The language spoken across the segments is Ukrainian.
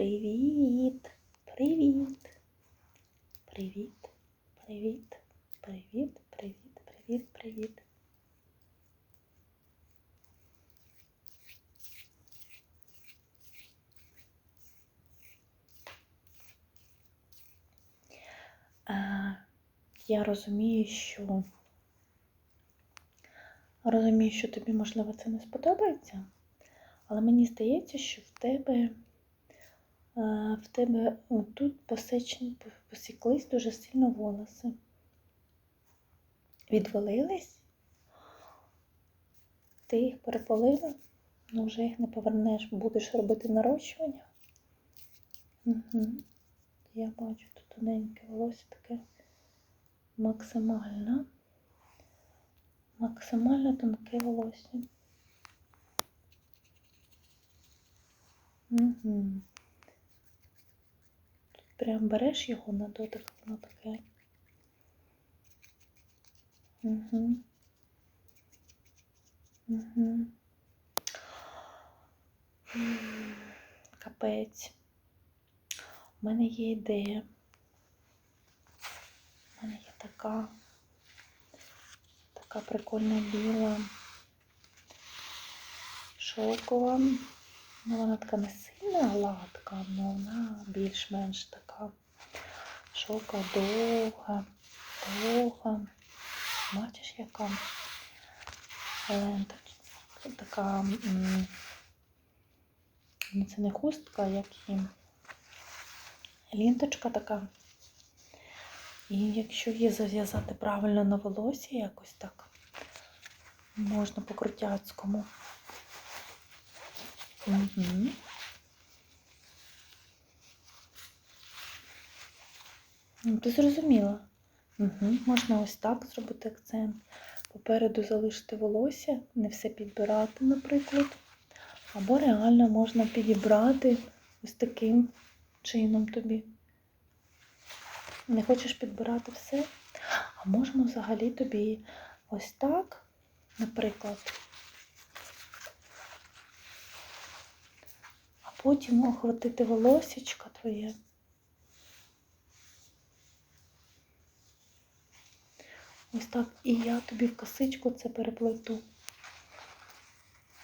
Привіт, привіт, привіт, привіт, привіт, привіт, привіт, привіт. Я розумію, що розумію, що тобі, можливо, це не сподобається, але мені здається, що в тебе в тебе тут посіклись дуже сильно волоси. Відвалились, ти їх перепалила, але вже їх не повернеш, будеш робити нарощування. Угу. Я бачу тут тоненьке волосся таке максимально, максимально тонке волосся. Угу. Прям береш його на дотик, воно таке. Угу. Угу. Капець. У мене є ідея. У мене є така, така прикольна біла шовкова. Ну, вона така не сильно гладка, але вона більш-менш така шовка довга, довга. Бачиш, яка лента така, ну це не хустка, як і лінточка така. І якщо її зав'язати правильно на волосі, якось так, можна по крутяцькому. Угу. Ти зрозуміла? Угу. Можна ось так зробити акцент. Попереду залишити волосся, не все підбирати, наприклад. Або реально можна підібрати ось таким чином тобі. Не хочеш підбирати все? А можемо взагалі тобі ось так, наприклад. А потім охватити волосечко твоє. Так. І я тобі в косичку це переплету.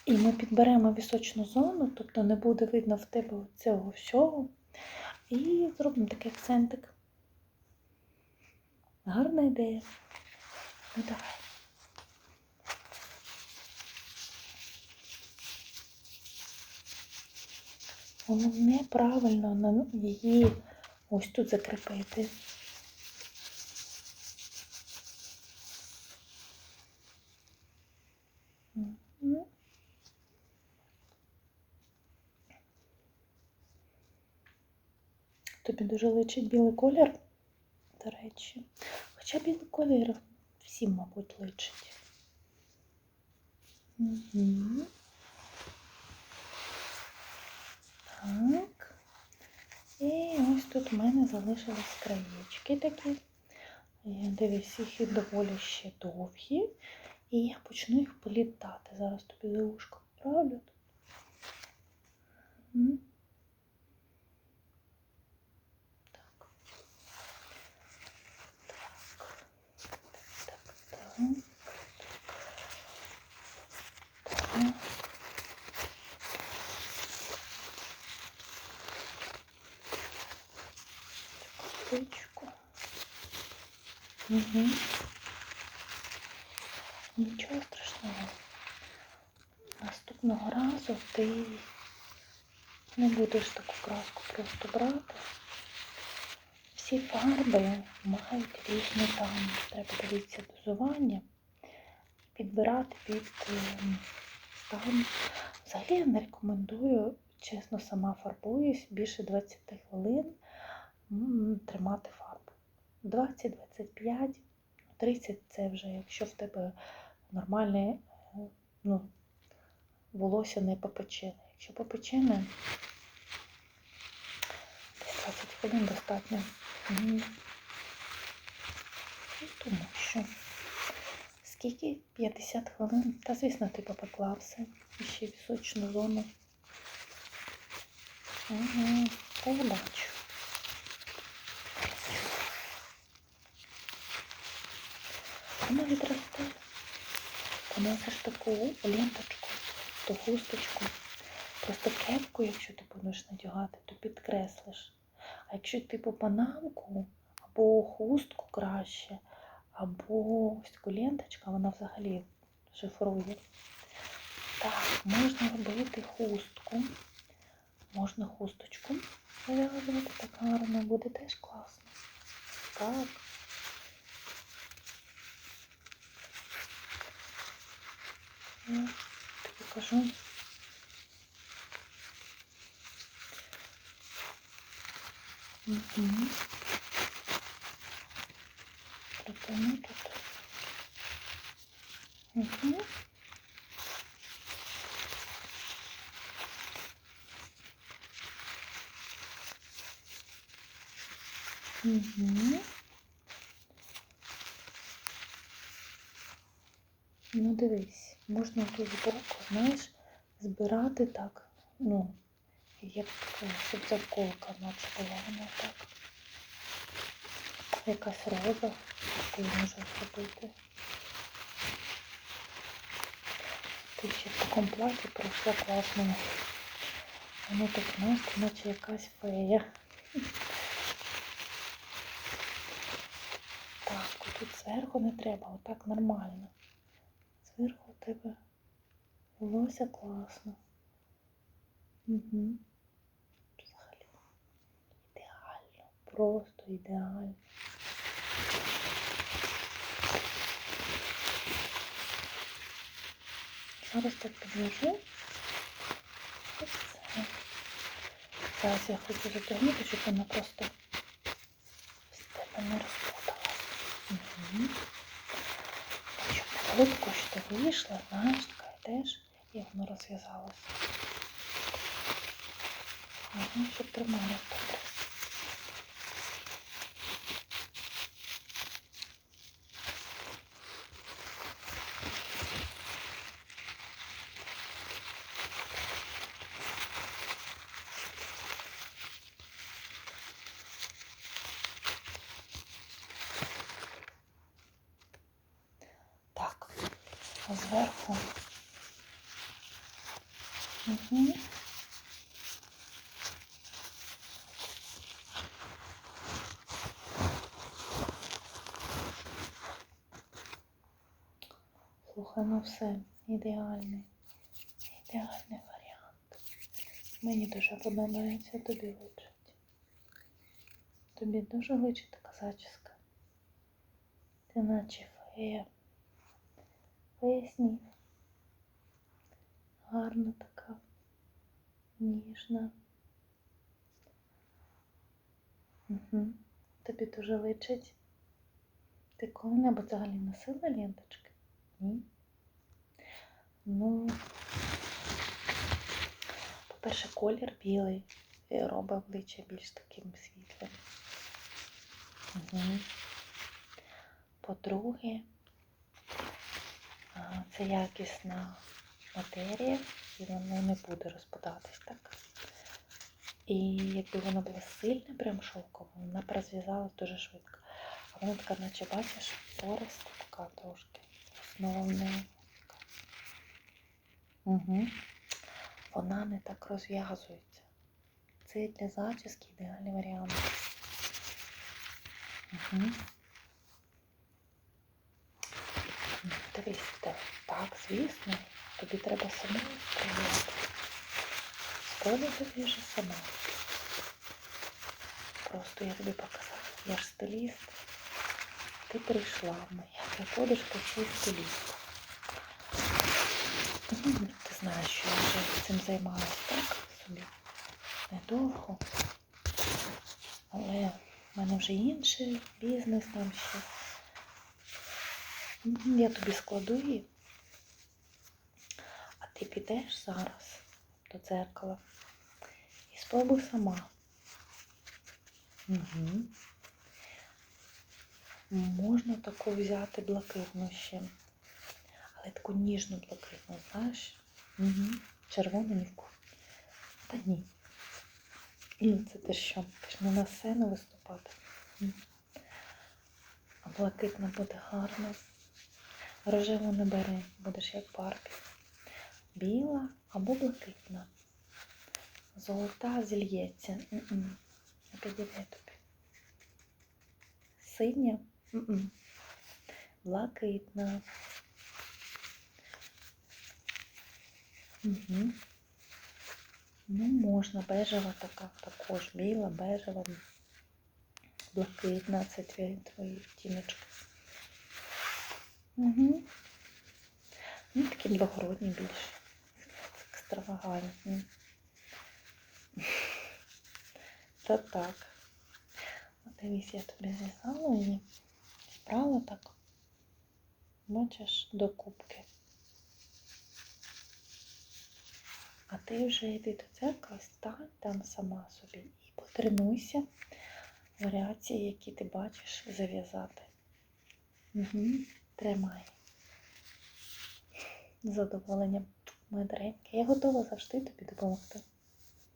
І ми підберемо вісочну зону, тобто не буде видно в тебе цього всього. І зробимо такий акцентик. Гарна ідея. Ну давай. Головне правильно на її ось тут закріпити. Тобі дуже личить білий колір, до речі. Хоча білий колір всім, мабуть, личить. Так. І ось тут в мене залишились краєчки такі. Дивись, їх доволі ще довгі. І я почну їх політати. Зараз тобі за ушко правлю. Угу. Так. Так. Так, так. Так. Копичку. Угу. Наступного разу ти не будеш таку краску просто брати. Всі фарби мають різні там, треба дивитися дозування, підбирати під стан. Взагалі я не рекомендую, чесно, сама фарбуюсь, більше 20 хвилин тримати фарбу. 20-25, 30 це вже, якщо в тебе нормальне ну, волосся не попечене. Якщо попечене, десь 20 хвилин достатньо. Угу. Тому що скільки? 50 хвилин. Та, звісно, ти попекла все. І ще вісочну зону. Угу. Це я бачу. Вона відросте. Поносиш таку ленточку, то хусточку. Просто кепку, якщо ти будеш надягати, то підкреслиш. А якщо типу панамку або хустку краще, або ось таку ленточку, вона взагалі шифрує. Так, можна робити хустку. Можна хусточку зав'язувати так гарно, буде теж класно. Так. Я тобі кажу. Угу. Протяну тут. Угу. Угу. Ну, дивись, можна тут збоку, знаєш, збирати так, ну, як е, щоб заколка наче була вона так. Якась роза, яку можна зробити. Ти ще в такому платі пройшла класно. Воно так, знаєш, ти наче якась фея. Так, тут зверху не треба, отак нормально. Зверху тебе волосся класно. Угу. Взагалі. Ідеально. Просто ідеально. Зараз так підв'яжу. Зараз я хочу затягнути, щоб вона просто з тебе не розпуталась. Угу. Не що ти вийшла, така йдеш, і воно розв'язалося. Угу, щоб трималось зверху. Угу. Слухай, ну все, ідеальний. Ідеальний варіант. Мені дуже подобається, тобі личить. Тобі дуже личить така зачіска. Ти наче фея. Пояснів. Гарна така, ніжна. Угу. Тобі дуже личить. Ти коли-небудь взагалі носила ленточки? Ні. Ну, по-перше, колір білий е, робить обличчя більш таким світлим. Угу. По-друге, це якісна матерія, і воно не буде розпадатись так. І якби воно було сильне, прям шовкове, вона б розв'язалась дуже швидко. А вона така, наче бачиш, пориста така трошки. Основа в. Угу. Вона не так розв'язується. Це для зачіски ідеальний варіант. Угу. Дивись, звісно, тобі треба самому спробувати. Спробуй тобі вже сама. Просто я тобі показала. Я ж стиліст. Ти прийшла моя подушка чи стиліст. Мгм, Ти знаєш, що я вже цим займалась так собі. Недовго. Але в мене вже інший бізнес там ще. Я тобі складу її. Ти підеш зараз до дзеркала і спробуй сама. Угу. Можна таку взяти блакитну ще. Але таку ніжну блакитну, знаєш? Угу. Червону ні в кого. Та ні. Ну, це ти що? Ти ж не на сцену виступати. А блакитна буде гарно. Рожеву не бери, будеш як Барбі. Біла або блакитна. Золота зільється. Не тобі. Синя. М-м. Блакитна. Угу. Ну, можна, бежева така, також біла, бежева, блакитна, це твої, твої втіночки. Угу. Ну, такі благородні більше. Екстравагантні. Та так. Дивись, я тобі зв'язала її, зібрала так. Бачиш, до кубки. А ти вже йди до дзеркала, стань там сама собі і потренуйся варіації, які ти бачиш, зав'язати. Угу. Тримай. З задоволенням, моя. Я готова завжди тобі допомогти.